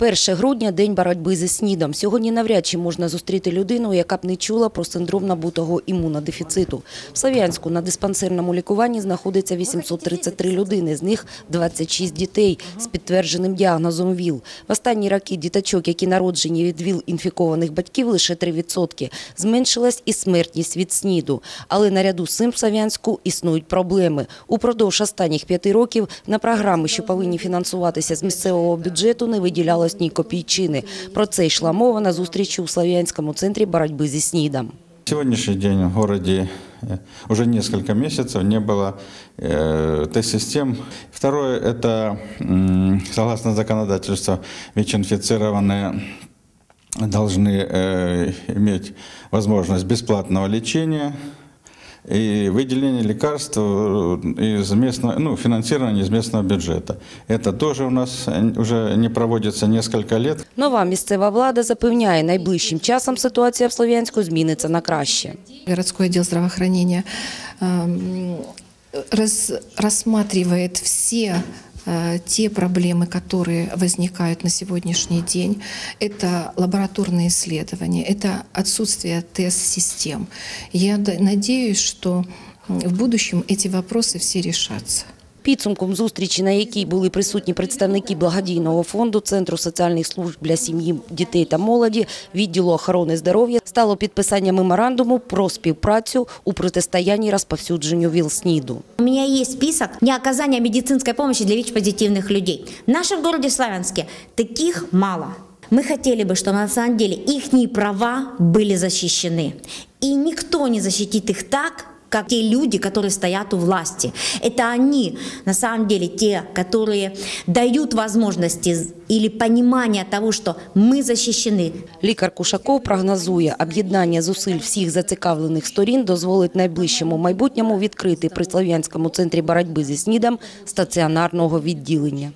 1 грудня – день боротьби зі СНІДом. Сьогодні навряд чи можна зустріти людину, яка б не чула про синдром набутого імунодефіциту. В Слов'янську на диспансерному лікуванні знаходиться 833 людини, з них 26 дітей з підтвердженим діагнозом ВІЛ. В останні роки діточок, які народжені від ВІЛ-інфікованих батьків, лише 3%. Зменшилась і смертність від СНІДу. Але наряду з цим в Слов'янську існують проблеми. Упродовж останніх п'яти років на програми, що повинні фінансуватися з місцевого бюджету, не виділялось ні копійчини. Про це йшла мова на зустрічі у Слов'янському центрі боротьби зі СНІДом. Сегодняшний день в городе э, уже несколько месяцев не было э, тест-систем. Второе – это, м, согласно законодательству, ВИЧ-инфицированные должны э, иметь возможность бесплатного лечения и выделения лекарств э, из местного, ну, финансирования из местного бюджета. Это тоже у нас э, уже не проводится несколько лет. Нова місцева влада запевняє, найближчим часом ситуація в Слов'янську зміниться на краще. городской отдел здравоохранения эм, раз- рассматривает все э, те проблемы, которые возникают на сегодняшний день. Это лабораторные исследования, это отсутствие тест-систем. Я надеюсь, что в будущем эти вопросы все решатся. Підсумком зустрічі, на якій були присутні представники благодійного фонду, Центру соціальних служб для сім'ї, дітей та молоді, відділу охорони здоров'я, стало підписання меморандуму про співпрацю у протистоянні розповсюдженню ВІЛ-СНІДу. У меня есть список неоказания медицинской помощи для ВИЧ-позитивных людей. В нашем городе Славянске таких мало. Мы хотели бы, чтобы на самом деле их права были защищены. И никто не защитит их так, как те люди, которые стоят у власти. Это они, на самом деле, те, которые дают возможности или понимание того, что мы защищены, Лікар Кушаков прогнозує, об'єднання зусиль всіх зацікавлених сторін дозволить найближчому майбутньому відкрити при Слов'янському центрі боротьби зі СНІДом стаціонарного відділення.